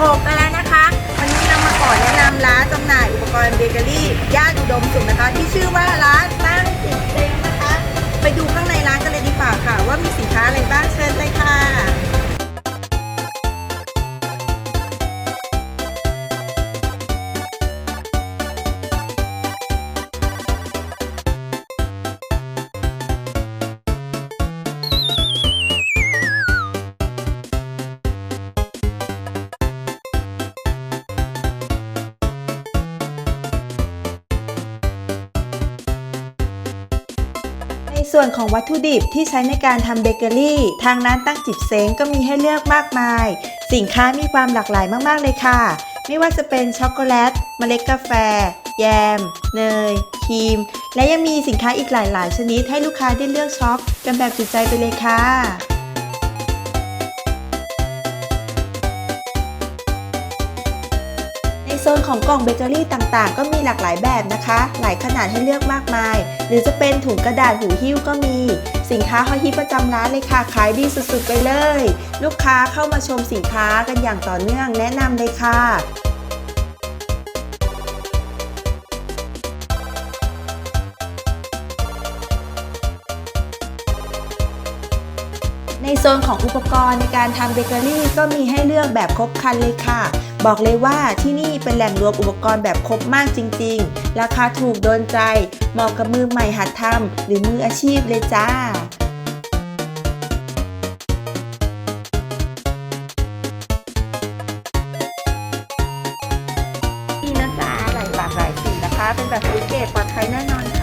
โกไปแล้วนะคะ วันนี้เรามาขอแนะนำร้านจำหน่ายอุปกรณ์เบเกอรี่ย่านอุดมสุขนะคะ ส่วนของวัตถุดิบที่ใช้ในการทำเบเกอรี่ ทางร้านตั้งจิบเซ้งก็มีให้เลือกมากมาย สินค้ามีความหลากหลายมากๆเลยค่ะ ไม่ว่าจะเป็นช็อกโกแลต เมล็ดกาแฟ แยม เนย ครีม และยังมีสินค้าอีกหลาย ๆ ชนิดให้ลูกค้าได้เลือกช็อปกันแบบจุใจไปเลยค่ะ ซนของกล่องเบเกอรี่ต่างๆ ก็มีหลากหลายแบบนะคะ หลายขนาดให้เลือกมากมาย หรือจะเป็นถุงกระดาษหูหิ้วก็มี สินค้าฮอตฮิตประจำร้านเลยค่ะ ขายดีสุดๆไปเลย ลูกค้าเข้ามาชมสินค้ากันอย่างต่อเนื่องแนะนำเลยค่ะในโซนของอุปกรณ์ในการทำเบเกอรี่ก็มีให้เลือกแบบครบครันเลยค่ะ บอกเลยว่าที่นี่เป็นแหล่งรวมอุปกรณ์แบบครบมากจริง ๆ ราคาถูกโดนใจ เหมาะกับมือใหม่หัดทำหรือมืออาชีพเลยจ้านี่นะจ๊ะหลายหลากหลายสีนะคะเป็นแบบฟรีเกตปลอดภัยแน่นอน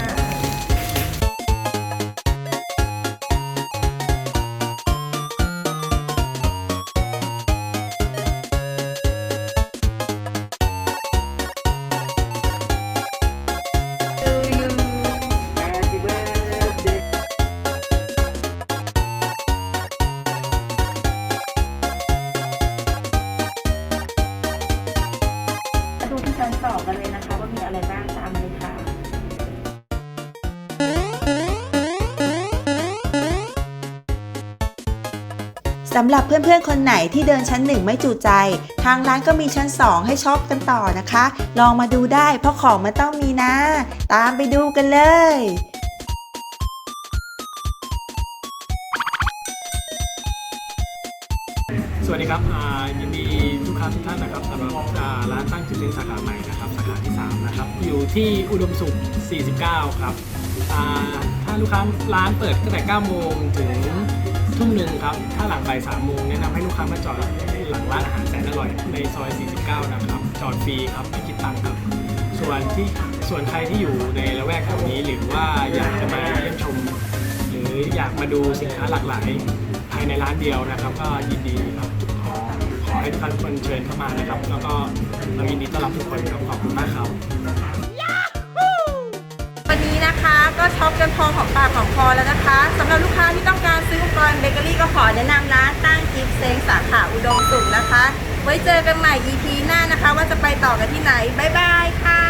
สำหรับเพื่อนๆคนไหนที่เดินชั้น1ไม่จุใจ ทางร้านก็มีชั้น 2 ให้ช็อปกันต่อนะคะ ลองมาดูได้เพราะของมันต้องมีนะ ตามไปดูกันเลยสวัสดีครับยินดีลูกค้าทุกท่านนะครับสำหรับร้านตั้งจุดเล่นสาขาใหม่นะครับสาขาที่ 3 นะครับ อยู่ที่อุดมสุข 49 ครับถ้าลูกค้าร้านเปิดตั้งแต่ 9 โมงถึง ทุ่มหนึ่งครับ ถ้าหลังบ่าย3โมงแนะนำให้ลูกค้ามาจอดหลังร้านอาหารแสนอร่อย ในซอย 49 นะครับ จอดฟรีครับไม่คิดตังค์ครับ ส่วนที่ส่วนใครที่อยู่ในละแวกแถวนี้หรือว่าอยากจะมาเยี่ยมชม หรืออยากมาดูสินค้าหลากหลายภายในร้านเดียวนะครับ ก็ยินดีครับขอขอให้ทุกท่านทุกคนเชิญเข้ามานะครับ แล้วก็เรายินดีต้อนรับทุกคนครับขอบคุณมากครับ วันนี้นะคะก็ช็อปกันพอของปากของคอแล้วนะคะสำหรับลูก ขอแนะนำร้านตั้งกิฟเซ็งสาขาอุดมสุขนะคะ ไว้เจอกันใหม่ EP หน้านะคะ ว่าจะไปต่อกันที่ไหน บ๊ายบายค่ะ